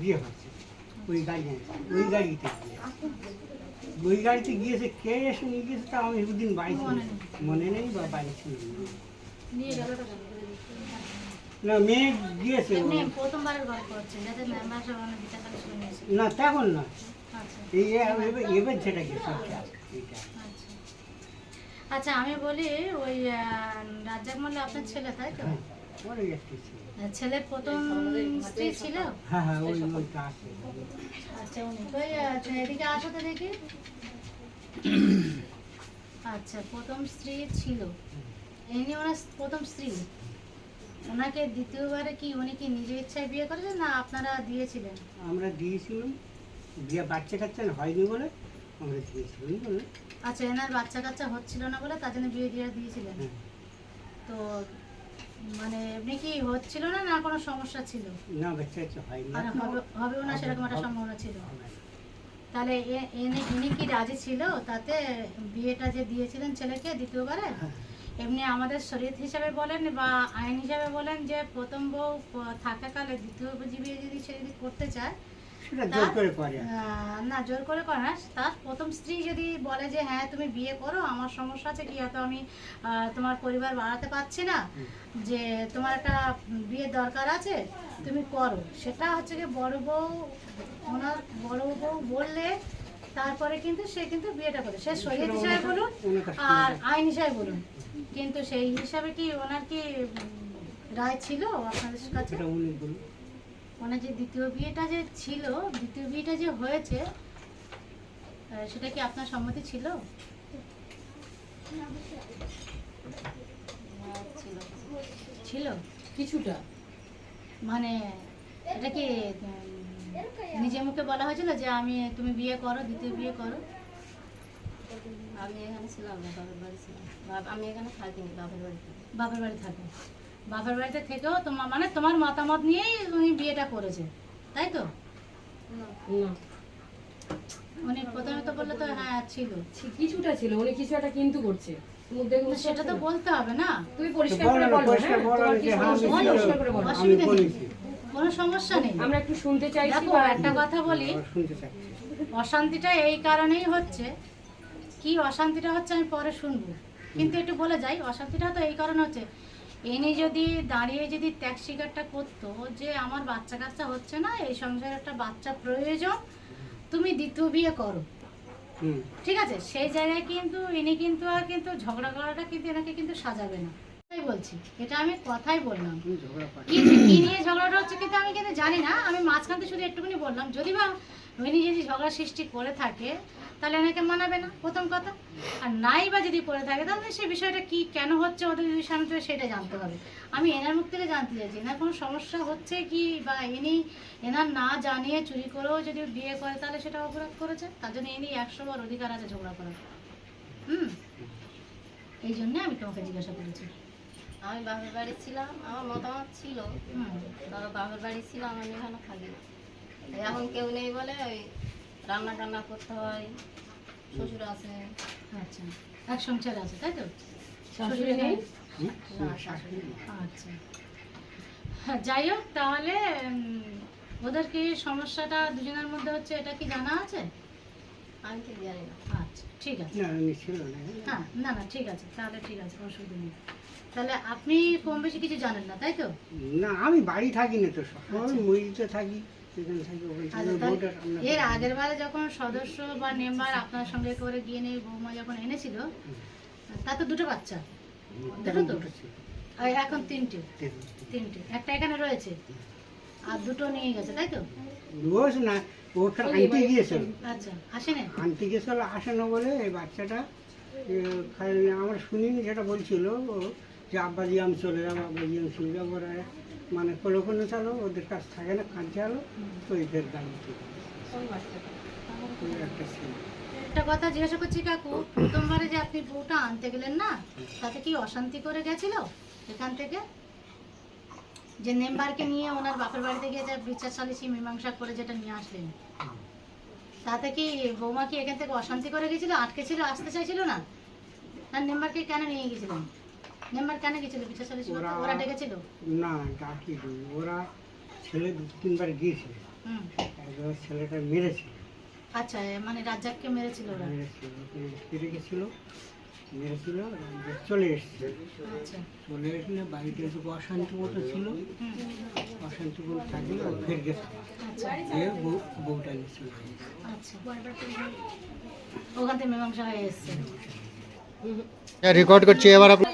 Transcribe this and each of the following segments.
বিয়ে হচ্ছে ওই গাড়ি ওই গাড়িতে গিয়ে। ওই গাড়িতে গিয়েছে কে এসে নিয়ে গিয়েছে তা আমি সেদিন বাড়ি। মনে নেই। বা বাড়ি ছিল না। মেয়ে গিয়েছে আচ্ছা। এই এবার এবার যেটা গেছে। আচ্ছা। আচ্ছা আমি বলি ওই রাজ্জাক মোল্লা আপনার ছেলে তাই তো? হ্যাঁ। ছিল। ছেলের প্রথম স্ত্রী ছিল? হ্যাঁ হ্যাঁ ওই ওইটা আছে। আচ্ছা উনি কই এদিকে আসো তো দেখি। আচ্ছা প্রথম স্ত্রী ছিল। ইনি ওনার প্রথম স্ত্রী। ওনাকে দ্বিতীয়বারে কি উনি কি নিজের ইচ্ছায় বিয়ে করেছেন না আপনারা দিয়েছিলেন? আমরা দিয়েছিলাম। বিয়ে বাচ্চা কাচ্চা হয়নি বলে আমরা দিয়েছিলাম বলে আচ্ছা এনার বাচ্চা কাচ্চা হচ্ছিল না বলে তার জন্য বিয়ে দিয়ে দিয়েছিলেন। হ্যাঁ। তো মানে এমনি কি হচ্ছিল না না কোনো সমস্যা ছিল? না বাচ্চা কাচ্চা হয়নি। আর হবে হবেও না সেরকম একটা সম্ভাবনা ছিল। তাহলে এনে ইনি কি রাজি ছিল? তাতে বিয়েটা যে দিয়েছিলেন ছেলেকে দ্বিতীয়বারে? হ্যাঁ। এমনি আমাদের শরীর হিসাবে বলেন বা আইন হিসাবে বলেন যে প্রথম বউ থাকাকালে দ্বিতীয় জীবী যদি সে যদি করতে চায় সেটা জোর করে করে। না জোর করে করে না। তার প্রথম স্ত্রী যদি বলে যে হ্যাঁ তুমি বিয়ে করো আমার সমস্যা আছে কি হয়তো আমি তোমার পরিবার বাড়াতে পারছি না। যে তোমার একটা দরকার আছে তুমি করো। সেটা হচ্ছে বড় বউ ওনার বড় বউ বললে তারপরে কিন্তু সে কিন্তু বিয়েটা করে। সে শরীর হিসাবে বলুন আর আইন হিসাবে বলুন। কিন্তু সেই হিসাবে কি ওনার কি রায় ছিল আপনাদের কাছে? ওনার যে দ্বিতীয় বিয়েটা যে ছিল, দ্বিতীয় বিয়েটা যে হয়েছে সেটা কি আপনার সম্মতি ছিল? ছিল। কিছুটা। মানে এটা কি নিজে মুখে বলা হয়েছিল যে আমি, তুমি বিয়ে করো, দ্বিতীয় বিয়ে করো? আমি এখানে ছিলাম, বাবার বাড়ি ছিলাম। আমি এখানে থাকিনি, বাবার বাড়িতে। বাপের বাড়ি থাকে। বাপের বাড়িতে থেকেও তোমার মানে তোমার মতামত নিয়েই উনি বিয়েটা করেছে। তাই তো? না। উনি প্রথমে তো বললে তো হ্যাঁ ছিল। কিছুটা ছিল উনি কিছু একটা কিন্তু করছে। সেটা তো বলতে হবে না। তুমি পরিষ্কার করে বলো পরিষ্কার হ্যাঁ? হ্যাঁ, সমস্যা? আমি পরিষ্কার করে বলো। অসুবিধা নেই কোনো সমস্যা নেই। আমরা একটু শুনতে চাইছি দেখো একটা কথা বলি। চাচ্ছি অশান্তিটা এই কারণেই হচ্ছে কি অশান্তিটা হচ্ছে আমি পরে শুনব। কিন্তু একটু বলে যাই অশান্তিটা তো এই কারণে হচ্ছে এনে যদি দাঁড়িয়ে যদি ত্যাগ স্বীকারটা করতো যে আমার বাচ্চা কাচ্চা হচ্ছে না এই সংসারে একটা বাচ্চা প্রয়োজন তুমি দ্বিতীয় বিয়ে করো। ঠিক আছে? সেই জায়গায় কিন্তু ইনি কিন্তু আর কিন্তু ঝগড়া করাটা কিন্তু এনাকে কিন্তু সাজাবে না। বলছি এটা আমি কথাই বললাম। কি নিয়ে ঝগড়াটা হচ্ছে কিন্তু আমি কিন্তু জানি না আমি শুধু একটুখানি বললাম যদি বা যদি ঝগড়া সৃষ্টি করে থাকে তাহলে মানাবে না প্রথম কথা। আর নাই বা যদি করে থাকে তাহলে সেই বিষয়টা কি কেন হচ্ছে ওদের যদি সামনে সেটা জানতে হবে। আমি এনার মুখ থেকে জানতে চাইছি এনার কোনো সমস্যা হচ্ছে কি বা ইনি এনার না জানিয়ে চুরি করেও যদি বিয়ে করে তাহলে সেটা অপরাধ করেছে? তার জন্য ইনি একশো বার অধিকার আছে ঝগড়া করার। হুম? এই জন্যে আমি তোমাকে জিজ্ঞাসা করেছি। আমি বাপের বাড়ি ছিলাম আমার মতামত ছিল হুম। তবে বাপের বাড়ি ছিলাম আমি এখানে থাকি। এখন কেউ নেই বলে ওই রান্না টান্না করতে হয় শ্বশুর আছে। আচ্ছা এক সংসার আছে তাই তো? শাশুড়ি নেই। আচ্ছা। হ্যাঁ, যাই হোক তাহলে ওদের কি সমস্যাটা দুজনের মধ্যে হচ্ছে এটা কি জানা আছে? আমি ঠিক জানি না। আচ্ছা ঠিক আছে। হ্যাঁ না না ঠিক আছে তাহলে ঠিক আছে অসুবিধা নেই। তাহলে আপনি কম বেশি কিছু জানেন না তাই তো? না আমি বাড়ি থাকি না তো সবসময় মুড়িতে থাকি আচ্ছা এর। আগের বারে যখন সদস্য বা মেম্বার আপনার সঙ্গে করে গিয়ে নিয়ে বৌমা যখন এনেছিল তো দুটো বাচ্চা। দুটো তো? এখন তিনটে। তিনটে। একটা এখানে রয়েছে। আর দুটো নিয়ে গেছে তাই তো? না ওখানে আনতে গিয়েছিল। আচ্ছা আনতে গিয়েছিল আসে না বলে এই বাচ্চাটা আমরা শুনিনি যেটা বলছিল ও যে আব্বাজি আমি চলে যাব আব্বাজি আমি চলে যাব ওরা মানে কোলো কোনো চালো ওদের কাছ থাকে না কাঁদতে আলো তো এদের ওই একটা ছিল। একটা কথা জিজ্ঞাসা করছি কাকু প্রথমবারে যে আপনি বউটা আনতে গেলেন না তাতে কি অশান্তি করে গেছিল এখান থেকে? যে মেম্বারকে নিয়ে ওনার বাপের বাড়িতে গিয়ে যে বিচার সালিসি মীমাংসা করে যেটা নিয়ে আসলেন। তাতে কি বৌমা কি এখান থেকে অশান্তি করে গেছিল আটকে ছিল আসতে চাইছিল না? আর মেম্বারকে কেন নিয়ে গেছিলেন? মেম্বার কেন গেছিল বিচার সালিসি ওরা- ডেকেছিল? না ডাকি ওরা ছেলে দু তিনবার গিয়েছে হুম। একবার ছেলেটা মেরেছিল। আচ্ছা মানে রাজ্জাককে মেরেছিল ওরা? মেরেছিল ফিরে গেছিল মেরেছিল চলে এসছে। আচ্ছা। চলে এসলে বাড়িতে একটু অশান্তি মতো ছিল। অশান্তি মতো থাকলে ও ফের গেছে। আচ্ছা। গিয়ে বউ বউটা নিয়ে চলে আচ্ছা। ওখান থেকে মীমাংসা হয়ে এসছে। রেকর্ড করছি এবার আপনার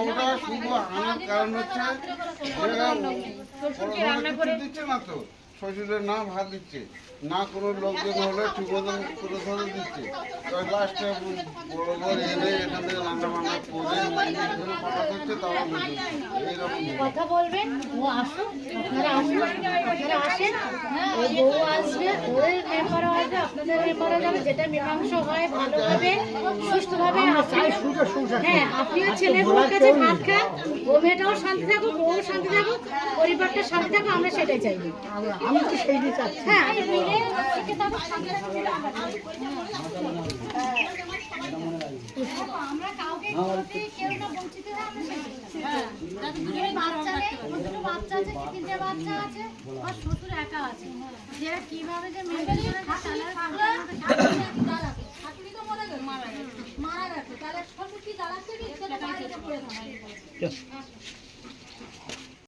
ওটা শুধু আনার কারণ হচ্ছে রান্না করে দিচ্ছে না তো শ্বশুরের না ভাত দিচ্ছে। না কোনো লোকজন হলে ঠিক মতন করে ধরে দিচ্ছে। তো লাস্টে বড় বড় এনে এখান থেকে রান্না বান্না করে পাঠাতে হচ্ছে তাও এইরকম কথা বলবেন ও আসুক আপনারা আসুন আপনারা আসেন ওই বউ আসবে ওদের আসবে আপনাদের যাবে যেটা মীমাংস হয় ভালোভাবে সুস্থভাবে আপনি- হ্যাঁ আপনিও ছেলে বউর কাছে ভাত খান ও মেয়েটাও শান্তি থাকুক বউ শান্তি থাকুক পরিবারটা শান্তি থাকুক আমরা সেটাই চাইব। আমি তো সেইটাই চাচ্ছি হ্যাঁ হয়। আমরা সেটাই চাই। দুটো বাচ্চা নেই, ছোট বাচ্চা আছে, তিনটে বাচ্চা আছে, আর শ্বশুর একা আছে। যে কীভাবে যে মারা গেছে। তাহলে শ্বশুর কি দাঁড়াচ্ছে